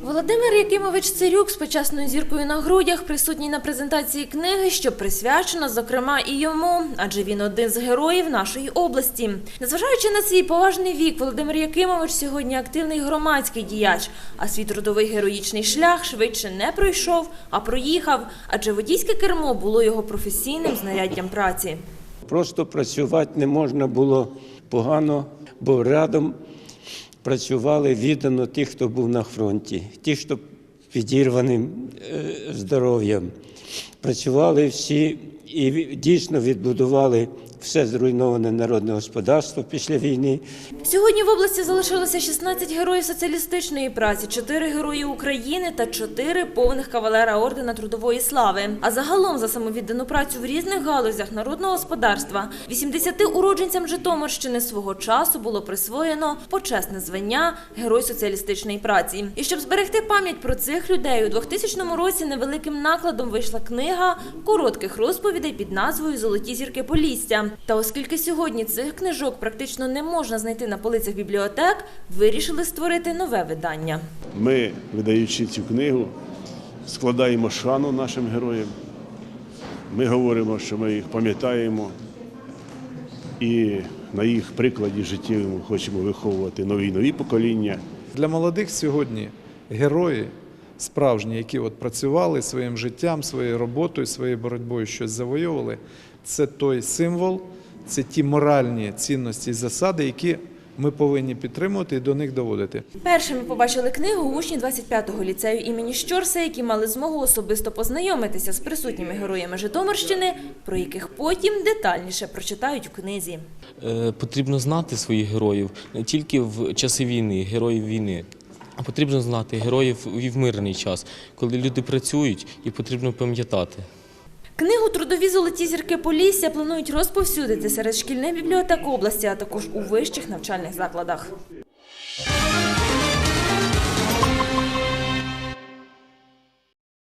Володимир Якимович Цирюк з почесною зіркою на грудях присутній на презентації книги, що присвячена, зокрема, і йому, адже він один з героїв нашої області. Незважаючи на свій поважний вік, Володимир Якимович сьогодні активний громадський діяч, а свій трудовий героїчний шлях швидше не пройшов, а проїхав, адже водійське кермо було його професійним знаряддям праці. Просто працювати не можна було погано, бо рядом працювали віддано ті, хто був на фронті, ті, хто підірваним е, здоров'ям. Працювали всі і дійсно відбудували все зруйноване народне господарство після війни. Сьогодні в області залишилося 16 героїв соціалістичної праці, 4 герої України та 4 повних кавалера ордена Трудової слави. А загалом за самовіддану працю в різних галузях народного господарства 80 уродженцям Житомирщини свого часу було присвоєно почесне звання Герой соціалістичної праці. І щоб зберегти пам'ять про цих людей, у 2000 році невеликим накладом вийшла книга коротких розповідей під назвою Золоті зірки Полісся. Та оскільки сьогодні цих книжок практично не можна знайти на полицях бібліотек, вирішили створити нове видання. Ми, видаючи цю книгу, складаємо шану нашим героям. Ми говоримо, що ми їх пам'ятаємо і на їх прикладі життєвому хочемо виховувати нові й нові покоління. Для молодих сьогодні герої справжні, які от працювали своїм життям, своєю роботою, своєю боротьбою щось завойовували. Це той символ, це ті моральні цінності і засади, які ми повинні підтримувати і до них доводити. Першими побачили книгу учні 25-го ліцею імені Щорса, які мали змогу особисто познайомитися з присутніми героями Житомирщини, про яких потім детальніше прочитають у книзі. Е, Потрібно знати своїх героїв не тільки в часи війни, героїв війни, потрібно знати героїв і в мирний час, коли люди працюють, і потрібно пам'ятати. Книгу Трудові золоті зірки Полісся планують розповсюдити серед шкільних бібліотек області, а також у вищих навчальних закладах.